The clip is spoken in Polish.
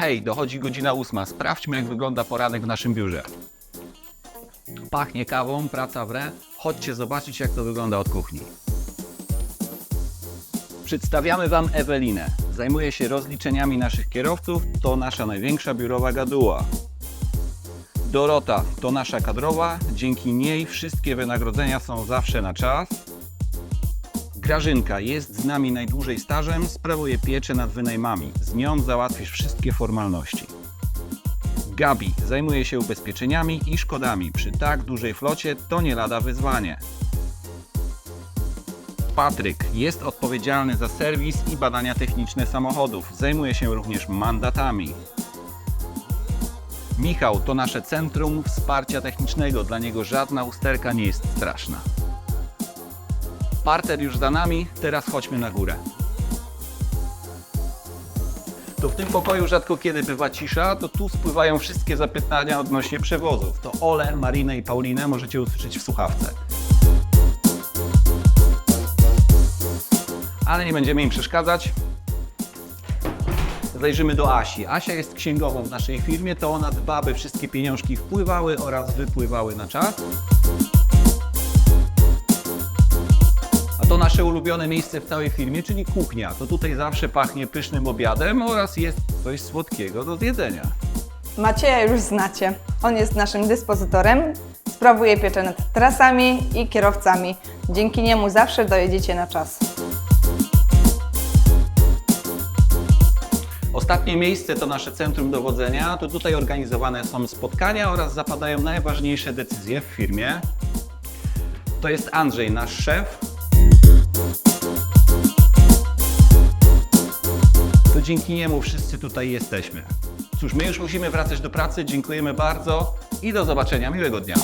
Hej, dochodzi godzina ósma. Sprawdźmy, jak wygląda poranek w naszym biurze. Pachnie kawą, praca wre. Chodźcie zobaczyć, jak to wygląda od kuchni. Przedstawiamy Wam Ewelinę. Zajmuje się rozliczeniami naszych kierowców. To nasza największa biurowa gaduła. Dorota to nasza kadrowa. Dzięki niej wszystkie wynagrodzenia są zawsze na czas. Grażynka jest z nami najdłużej stażem, sprawuje pieczę nad wynajmami. Z nią załatwisz wszystkie formalności. Gabi zajmuje się ubezpieczeniami i szkodami. Przy tak dużej flocie to nie lada wyzwanie. Patryk jest odpowiedzialny za serwis i badania techniczne samochodów. Zajmuje się również mandatami. Michał to nasze centrum wsparcia technicznego. Dla niego żadna usterka nie jest straszna. Parter już za nami, teraz chodźmy na górę. To w tym pokoju rzadko kiedy bywa cisza, to tu spływają wszystkie zapytania odnośnie przewozów. To Ole, Marinę i Paulinę możecie usłyszeć w słuchawce. Ale nie będziemy im przeszkadzać. Zajrzymy do Asi. Asia jest księgową w naszej firmie, to ona dba, by wszystkie pieniążki wpływały oraz wypływały na czas. Nasze ulubione miejsce w całej firmie, czyli kuchnia. To tutaj zawsze pachnie pysznym obiadem oraz jest coś słodkiego do zjedzenia. Macieja już znacie. On jest naszym dyspozytorem, sprawuje pieczę nad trasami i kierowcami. Dzięki niemu zawsze dojedziecie na czas. Ostatnie miejsce to nasze centrum dowodzenia. To tutaj organizowane są spotkania oraz zapadają najważniejsze decyzje w firmie. To jest Andrzej, nasz szef. To dzięki niemu wszyscy tutaj jesteśmy. Cóż, my już musimy wracać do pracy. Dziękujemy bardzo i do zobaczenia. Miłego dnia.